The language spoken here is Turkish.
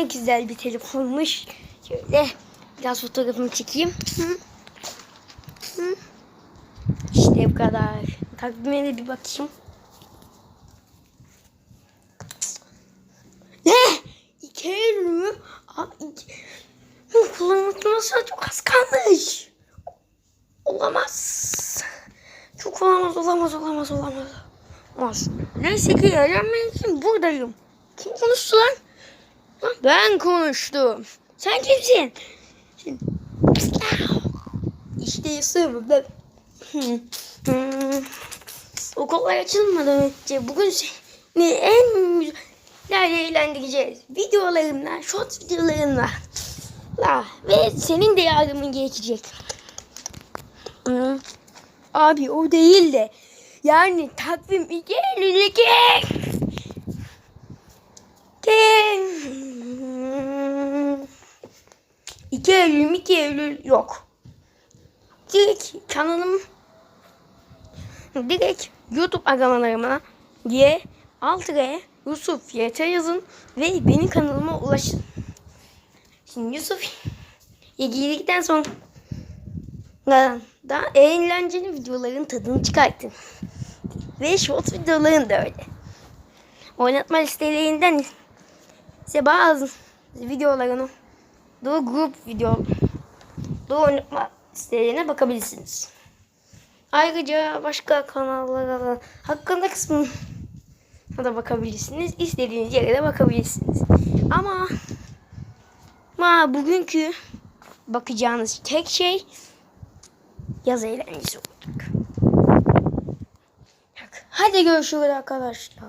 güzel bir telefonmuş. Şöyle biraz fotoğrafımı çekeyim. İşte bu kadar. Takvime de bir bakayım. Ne? İki Eylül mü? Aa, iki... Çok az kalmış. Olamaz. Çok olamaz, olamaz, olamaz, olamaz. Olmaz. Neyse ki öğrenmek için buradayım. Kim konuştu lan? Ben konuştum. Sen kimsin? İşte. Hmm. Okullar açılmadan önce bugün seni en güzel eğlendireceğiz. Videolarımla, short videolarımla. La, ve senin de yardımın gerekecek. Abi o değil de yani takvim 2 Eylül 2. Ten. 2 Eylül 2 Eylül yok. Direkt kanalım direkt YouTube aramalarıma diye altıya Yusuf YT yazın ve benim kanalıma ulaşın. Şimdi Yusuf girdikten sonra da eğlenceli videoların tadını çıkartın. Ve short videoların da öyle. Oynatma listelerinden ise bazı videolarını Doğu grup video Doğu oynatma listelerine bakabilirsiniz. Ayrıca başka kanallara hakkında kısmına da bakabilirsiniz. İstediğiniz yere de bakabilirsiniz. Ama ama bugünkü bakacağınız tek şey yaz eğlencesi olacak. Hadi görüşürüz arkadaşlar.